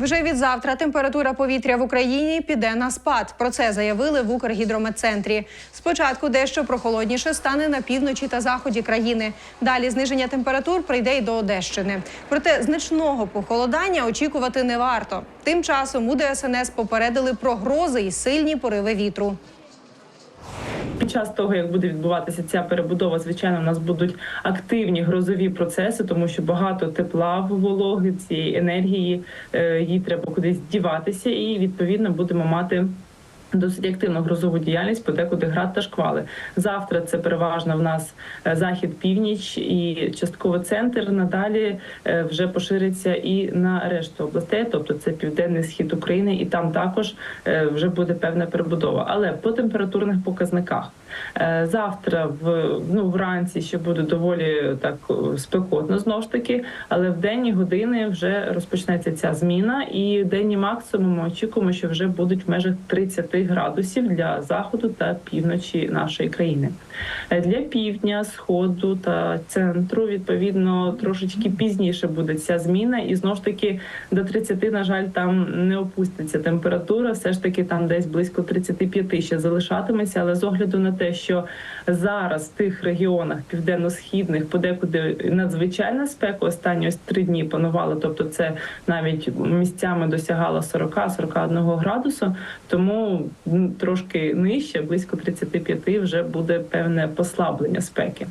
Вже від завтра температура повітря в Україні піде на спад. Про це заявили в Укргідрометцентрі. Спочатку дещо прохолодніше стане на півночі та заході країни. Далі зниження температур прийде й до Одещини. Проте значного похолодання очікувати не варто. Тим часом у ДСНС попередили про грози і сильні пориви вітру. Під час того, як буде відбуватися ця перебудова, звичайно, у нас будуть активні грозові процеси, тому що багато тепла в вологи, цієї енергії е, їй треба кудись діватися, і відповідно будемо мати. Досить активну грозову діяльність, подекуди град та шквали. Завтра це переважно в нас е, захід, північ і частково центр. Надалі е, вже пошириться і на решту областей, тобто це південний схід України, і там також е, вже буде певна перебудова. Але по температурних показниках завтра в ну вранці ще буде доволі так спекотно знову ж таки, але в денні години вже розпочнеться ця зміна, і денні максимуми очікуємо, що вже будуть в межах 30 градусів для заходу та півночі нашої країни. Е, Для півдня, сходу та центру відповідно трошечки пізніше буде ця зміна, і знову ж таки до 30, на жаль, там не опуститься температура. Все ж таки там десь близько 35 ще залишатиметься, але з огляду на те, що зараз в тих регіонах південно-східних подекуди надзвичайна спека останні ось три дні панувала, тобто це навіть місцями досягало 40-41 градусу, тому трошки нижче, близько 35 вже буде певне послаблення спеки.